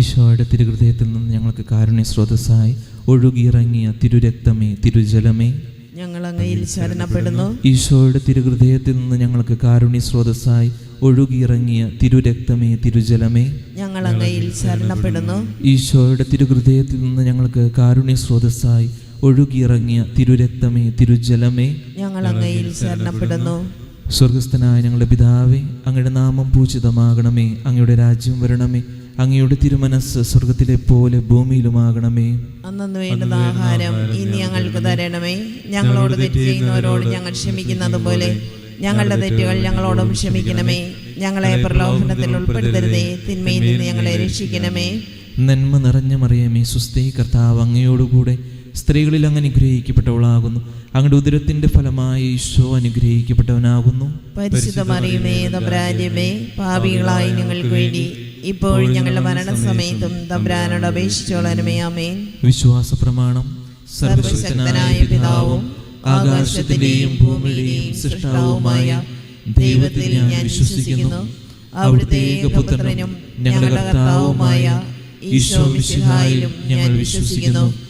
ഈശോയുടെ തിരുഹൃദയത്തിൽ നിന്ന് ഞങ്ങൾക്ക് കാരുണ്യ സ്രോതസ്സായി. ഒഴുകിയിറങ്ങിയ തിരുരക്തമേ തിരുജലമേ. ഞങ്ങൾ അങ്ങയിൽ ശരണപ്പെടുന്നു. ഈശോയുടെ തിരുഹൃദയത്തിൽ നിന്ന് ഞങ്ങൾക്ക് കാരുണ്യ സ്രോതസ്സായി. ഒഴുകിയിറങ്ങിയ തിരുരക്തമേ തിരുജലമേ. ഞങ്ങൾ അങ്ങയിൽ ശരണപ്പെടുന്നു. ഈശോയുടെ തിരുഹൃദയത്തിൽ നിന്ന് ഞങ്ങൾക്ക് കാരുണ്യ സ്രോതസ്സായി. ഒഴുകിയിറങ്ങിയ തിരുരക്തമേ തിരുജലമേ. ഞങ്ങൾ അങ്ങയിൽ ശരണപ്പെടുന്നു. സ്വർഗസ്ഥനായ ഞങ്ങളുടെ പിതാവേ അങ്ങയുടെ നാമം പൂജിതമാകണമേ. അങ്ങയുടെ രാജ്യം വരണമേ. അങ്ങയുടെ തിരുമനസ് സ്വർഗത്തിലെ പോലെ ഭൂമിയിലുമാകണമേ. അന്നു വേണ്ടുന്ന ആഹാരം ഇനി ഞങ്ങൾക്ക് തരണമേ. ഞങ്ങളോട് തെറ്റ് ചെയ്യുന്നവരോട് ഞങ്ങൾ ക്ഷമിക്കുന്നത് പോലെ ഞങ്ങളുടെ തെറ്റുകൾ ഞങ്ങളോടും ക്ഷമിക്കണമേ. ഞങ്ങളെ പ്രലോഭനത്തിൽ ഉൾപ്പെടുത്തരുതേ. തിന്മയിൽ നിന്ന് ഞങ്ങളെ രക്ഷിക്കണമേ. നന്മ നിറഞ്ഞ മറിയമേ സുസ്ഥേ കർത്താവ് അങ്ങയോടുകൂടെ സ്ത്രീകളിൽ അങ്ങ് അനുഗ്രഹിക്കപ്പെട്ടവളാകുന്നു. അങ്ങയുടെ ഉദരത്തിന്റെ ഫലമായി ഈശോ അനുഗ്രഹിക്കപ്പെട്ടവനാകുന്നു. പരിശുദ്ധ മറിയമേ പാപികളായ പാപികളായി ഞങ്ങൾക്ക് വേണ്ടി ഇപ്പോഴും ഞങ്ങളുടെ മരണസമയത്തും തമ്പ്രാനോട് അപേക്ഷിച്ചോളനുമേ അമേൻ വിശ്വാസ പ്രമാണം സർവശക്തനായ പിതാവും ആകാശത്തിന്റെയും ഭൂമിയുടെയും സൃഷ്ടാവുമായ ദൈവത്തിൽ ഞാൻ വിശ്വസിക്കുന്നു. അവിടുത്തെ ഏകപുത്രനും ഞങ്ങളുടെ കർത്താവുമായ ഈശോ മിശിഹായിലും ഞങ്ങൾ വിശ്വസിക്കുന്നു.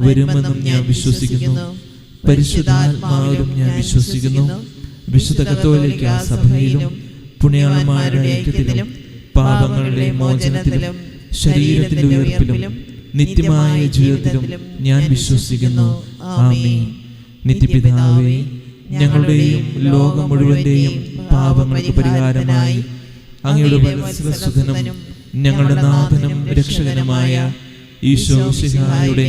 വരുമെന്നും ഞാൻ വിശ്വസിക്കുന്നു. പരിശുദ്ധാത്മാവിലും ഞാൻ വിശ്വസിക്കുന്നു. വിശുദ്ധ കത്തോലിക്ക സഭയിലും പുണ്യാളന്മാരുടെ ഐക്യത്തിലും പാപങ്ങളുടെ മോചനത്തിലും ശരീരത്തിന്റെ ഉയർപ്പിലും നിത്യമായ ജീവിതത്തിലും ഞാൻ വിശ്വസിക്കുന്നു. ആമീൻ. നിത്യപിതാവേ ഞങ്ങളുടെയും ലോകം മുഴുവന്റെയും പാപങ്ങൾക്ക് പരിഹാരമായി അങ്ങയുടെ വത്സലസുധനും ഞങ്ങളുടെ നാഥനും രക്ഷകനുമായ ഈശോ സിഹായുടെ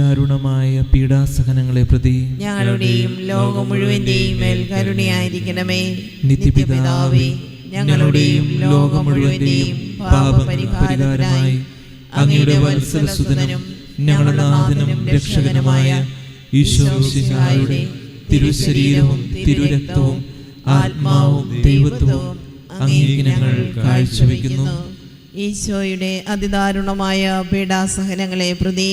അതിദാരുണമായ പീഡാസഹനങ്ങളെ പ്രതി ഞങ്ങളുടെയും ലോകം മുഴുവന്റെയും മേൽ കരുണയായിരിക്കണമേ. നിത്യപിതാവേ ഞങ്ങളുടെയും ലോകം മുഴുവന്റെയും പാപപരിഹാരമായി അങ്ങയുടെ വത്സലസുതനും ഞങ്ങളുടെ നാഥനും രക്ഷകനുമായ ഈശോ സിഹായുടെ തിരുശരീരവും തിരുരക്തവും ആത്മാവും ദൈവത്വവും അങ്ങേക്ക് ഞങ്ങൾ കാഴ്ചവെക്കുന്നു. ഈശോയുടെ അതിദാരുണമായ പീഡാസഹനങ്ങളെ പ്രതി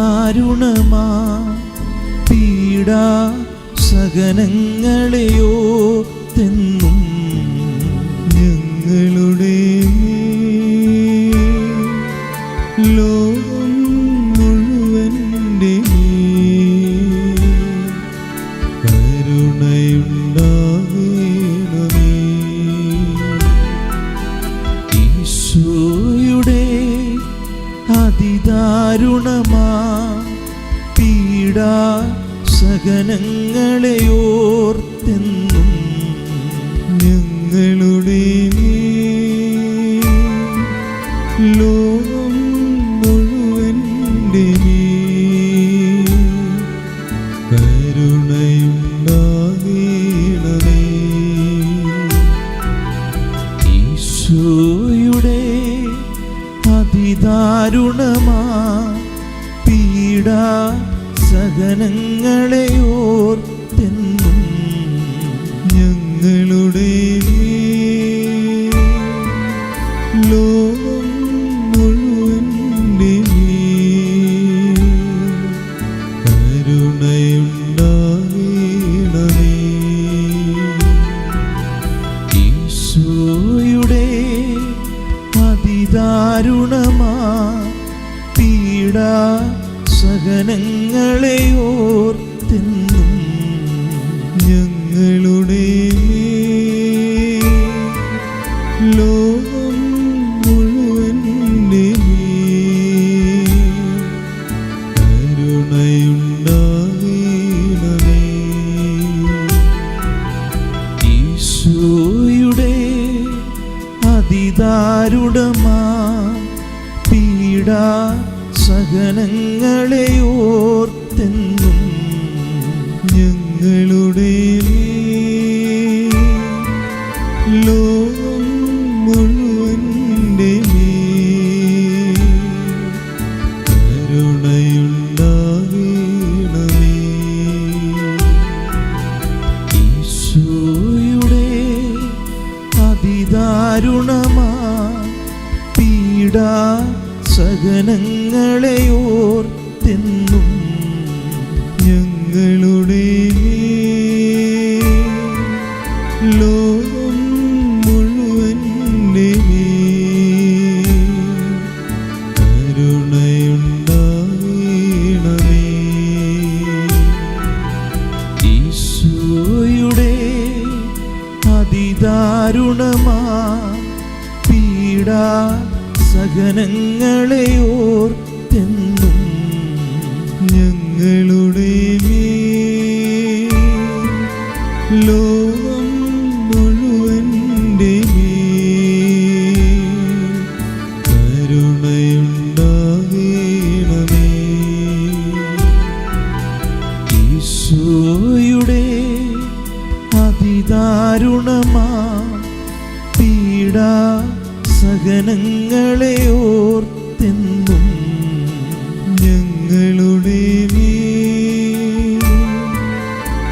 അതിദാരുണമാ പീഡാ സഹനങ്ങളെയോ തെന്നും. അതിദാരുണമാ പീഡാ സകനങ്ങളെയോർത്തെന്നും അതിദാരുണമാ പീഡാ സകനങ്ങളെയോർത്തെന്നും സകനങ്ങളെയോർത്തെന്നും ഞങ്ങളുടെ ലോകം കരുണയുണ്ടാകണമേ ഈശോയുടെ പീഡാ സകനങ്ങളെയോർത്തെന്നും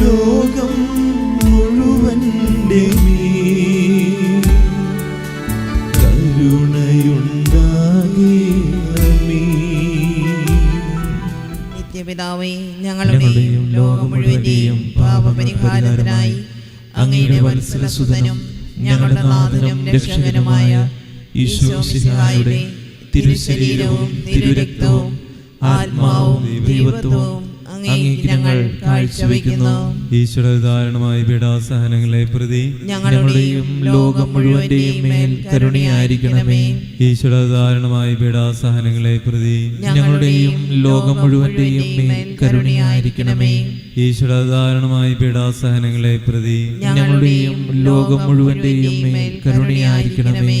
ലോകം മുഴുവന്റെ നിത്യപിതാവേ ഞങ്ങളുടെയും ലോകം മുഴുവന്റെയും പാപപരിഹാരത്തിനായി അങ്ങയുടെ വത്സലസുതനും ഞങ്ങളുടെ നാഥനും രക്ഷകനുമായ ഈശോ തിരുശരീരവും തിരുരക്തവും ആത്മാവും ദൈവത്വവും അങ്ങേക്ക് ഞങ്ങൾ കാഴ്ചവെക്കുന്നു. ഈശ്വര ധാരണമായ പീഡാസഹനങ്ങളെ പ്രതി ഞങ്ങളുടെയും ലോകം മുഴുവന്റെയും മേൽ കരുണയായിരിക്കണമേ. ഈശ്വര ധാരണമായ പീഡാസഹനങ്ങളെ പ്രതി ഞങ്ങളുടെയും ലോകം മുഴുവന്റെയും മേൽ കരുണയായിരിക്കണമേ. ഈശ്വര ധാരണമായ പീഡാസഹനങ്ങളെ പ്രതി ഞങ്ങളുടെയും ലോകം മുഴുവന്റെയും മേൽ കരുണയായിരിക്കണമേ.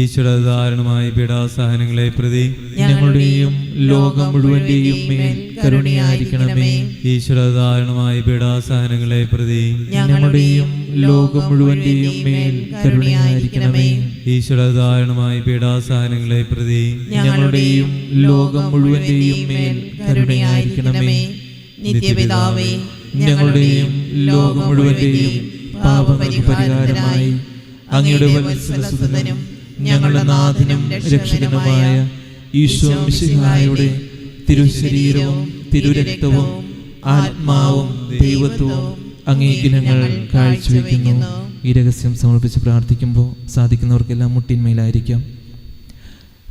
ഈശ്വര ധാരണമായ പീഡാസഹനങ്ങളെ പ്രതി ഞങ്ങളുടെയും ലോകം മുഴുവന്റെയും മേൽ കരുണയായിരിക്കണമേ. ഈശ്വര ധാരണമായ പീഡാസഹനങ്ങളെ പ്രതി ഞങ്ങളുടെയും ലോകം മുഴുവന്റെയും മേൽ കരുണയായിരിക്കണമേ. ഈശ്വര ധാരണമായ പീഡാസഹനങ്ങളെ പ്രതി ഞങ്ങളുടെയും ലോകം മുഴുവന്റെയും മേൽ കരുണയായിരിക്കണമേ. നിത്യപിതാവേ ഞങ്ങളുടെയും ലോകം മുഴുവന്റെയും പാപങ്ങൾക്ക് പരിഹാരമായി അങ്ങയുടെ വത്സലസുതനും ഞങ്ങളുടെ നാഥനും രക്ഷകനുമായ ഈശോ മിശിഹായുടെ തിരുശരീരവും തിരുരക്തവും ആത്മാവും ദൈവത്വവും അങ്ങേക്ക് ഞങ്ങൾ കാഴ്ചവെക്കുന്നു. ഈ രഹസ്യം സമർപ്പിച്ച് പ്രാർത്ഥിക്കുമ്പോൾ സാധിക്കുന്നവർക്കെല്ലാം മുട്ടിന്മേലായിരിക്കാം.